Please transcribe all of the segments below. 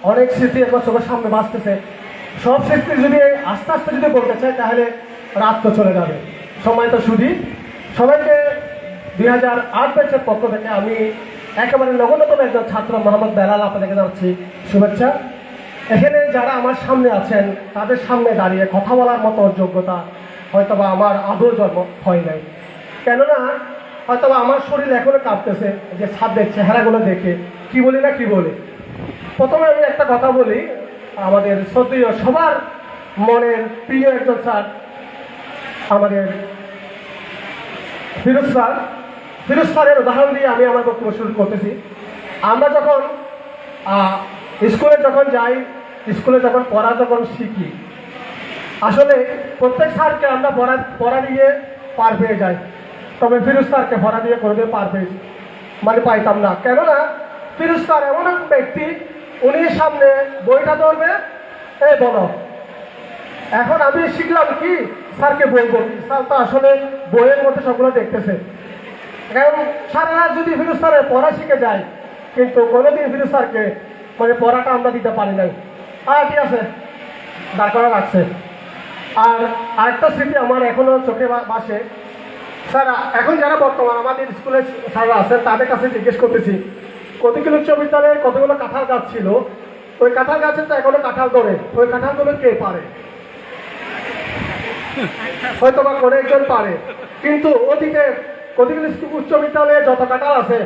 অনেক স্মৃতি একবার চোখের সামনে বাঁচতেছে। সব স্মৃতি যদি আস্তে আস্তে যদি বলতে চাই তাহলে রাত তো চলে যাবে। সময় তো শুধু সবাইকে দুই হাজার আট ব্যাচের পক্ষ থেকে আমি একেবারে নগণ্যতম একজন ছাত্র, মোহাম্মদ বেলাল আপনাদেরকে জানাচ্ছি শুভেচ্ছা। এখানে যারা আমার সামনে আছেন, তাদের সামনে দাঁড়িয়ে কথা বলার মতো যোগ্যতা হয়তোবা আমার আদৌ জন্ম হয় নাই। কেননা, হয়তোবা আমার শরীর এখনও কাঁপতেছে যে ছাদের চেহারাগুলো দেখে, কি বলি না কি বলি? প্রথমে আমি একটা কথা বলি, আমাদের শ্রদ্ধেয় সবার মনের প্রিয় একজন স্যার, আমাদের ফিরোজ স্যার। ফিরোজ স্যারের উদাহরণ দিয়ে আমি আমার বক্তব্য শুরু করতেছি। আমরা যখন স্কুলে যখন যাই, স্কুলে যখন পড়া যখন শিখি, আসলে প্রত্যেক স্যারকে আমরা পড়া পড়া দিয়ে পার পেয়ে যাই। তবে ফিরোজ স্যারকে পড়া দিয়ে কোনোদিন পার পেয়েছি মানে পাইতাম না। কেননা, ফিরোজ স্যার এমন এক ব্যক্তি উনি সামনে বইটা ধরবে, এ বলো। এখন আমি শিখলাম কি? স্যারকে বলব। স্যার তো আসলে বইয়ের মধ্যে সবগুলো দেখতেছে। কারণ সারা যদি ফিরোজ স্যারের পড়া শিখে যায়, কিন্তু কোনোদিন ফিরোজ স্যারকে মানে পড়াটা আমরা দিতে পারি নাই। আর ঠিক আছে, দাঁড় করা রাখছে। আর আরেকটা স্মৃতি আমার এখনও চোখে বাসে। স্যার, এখন যারা বর্তমান আমাদের স্কুলে স্যাররা আছেন, তাদের কাছে জিজ্ঞেস করতেছি কতগুলো উচ্চ বিদ্যালয়ে কতগুলো কাঁঠাল গাছ ছিল? ওই কাঁঠাল গাছে তো এখনও কাঁঠাল ধরে। ওই কাঁঠালগুলো কে পারে? হয়তো বা কোনো একজন পারে। কিন্তু ওদিকে কতগুলো উচ্চ বিদ্যালয়ে যত কাঁঠাল আছে,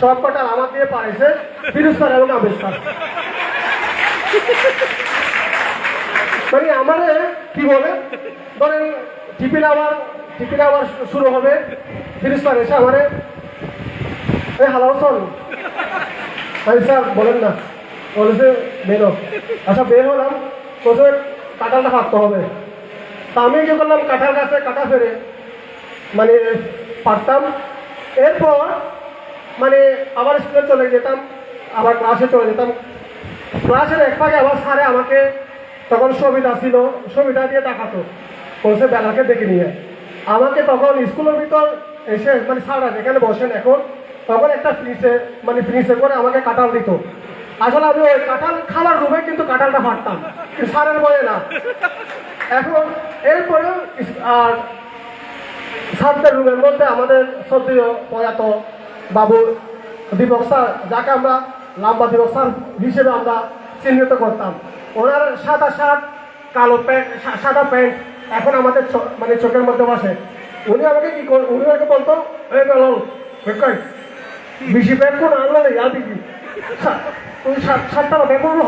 সব কাঁঠাল আমার দিয়ে পারেছে ফিরোজ স্যার এবং আবেদ স্যার মানে আমার, কি বলে? ধরেন, টিফিন আবার টিফিন আবার শুরু হবে। ফিরিস স্যার এসে আমারে, এই হালাও শোন আমি স্যার, বলেন না। বলেছে বেরো আচ্ছা বের হলাম। প্রথমে কাঁঠালটা ফাঁকতে হবে। তা আমি কি করলাম, কাঁঠাল গাছে কাঁটা ফেরে মানে পারতাম এরপর মানে আবার স্কুলে চলে যেতাম, আবার ক্লাসে চলে যেতাম। ক্লাসের এক ফাঁকে আবার স্যারে আমাকে তখন সবিতা ছিল, সবিতা দিয়ে দেখাতো বলছে, বেলাকে ডেকে নিয়ে আমাকে তখন স্কুলের ভিতর এসে মানে স্যাররা যেখানে বসেন এখন তখন একটা ফ্রিজে মানে ফ্রিজে করে আমাকে কাঁঠাল দিত। আসলে আমি ওই কাঁঠাল খাওয়ার রুমে কিন্তু কাঁঠালটা ফাটতাম। স্যারের বয়ে না। এখন এরপরেও ইস- আর ছাত্রের রুমের মধ্যে আমাদের শ্রদ্ধেয় প্রয়াত বাবু দীপক স্যার যাকে আমরা লাম্বা দীপক স্যার হিসেবে আমরা চিহ্নিত করতাম। ওনার সাদা শার্ট, কালো প্যান্ট সাদা প্যান্ট এখন আমাদের মানে চোখের মধ্যে বসে। উনি আমাকে কি উনি আমাকে বলতো, এই বেলল বেশি ব্যাগ করে আনলে নেই দিদি তুই সাতটা বেগুন